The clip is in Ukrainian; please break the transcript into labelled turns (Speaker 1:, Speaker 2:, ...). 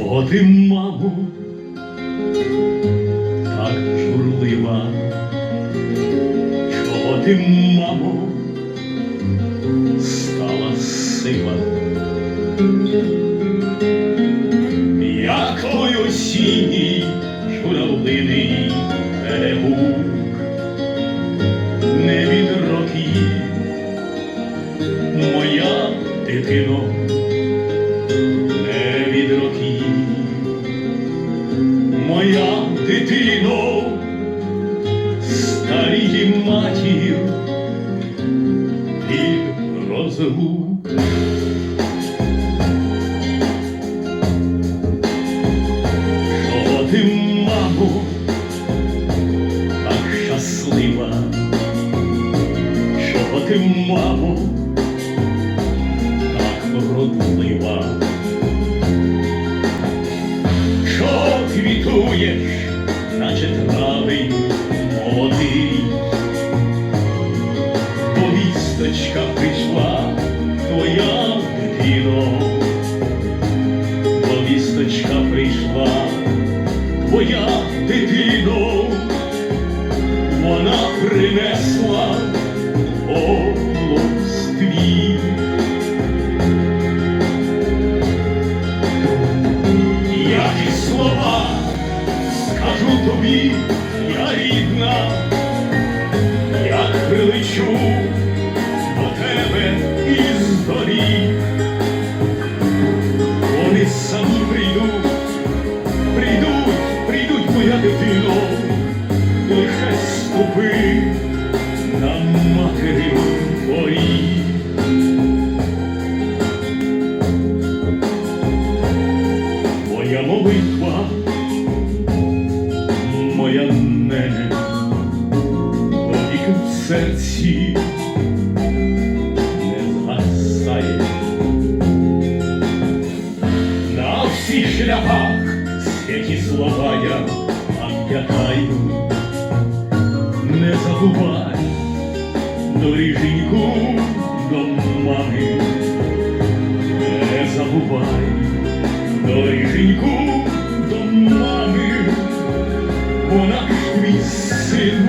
Speaker 1: Чого ти, мамо, так журлива? Чого ти, мамо, стала сива? Як той осінній журавлиний перегук, не від років, моя дитино, старіє матір і розлук. Чого ти, мамо, так щаслива? Чого ти, мамо, так вродлива? Що квітуєш, твоя дитино, вона принесла голос твій. Які слова скажу тобі, я рідна, як прилечу моя дитино, лише ступи на матері поріг. Моя молитва, моя нене, віки в серці всіх шляхах святі слова я пам'ятаю, не забувай доріженьку до мами, не забувай доріженьку до мами, вона ж твій син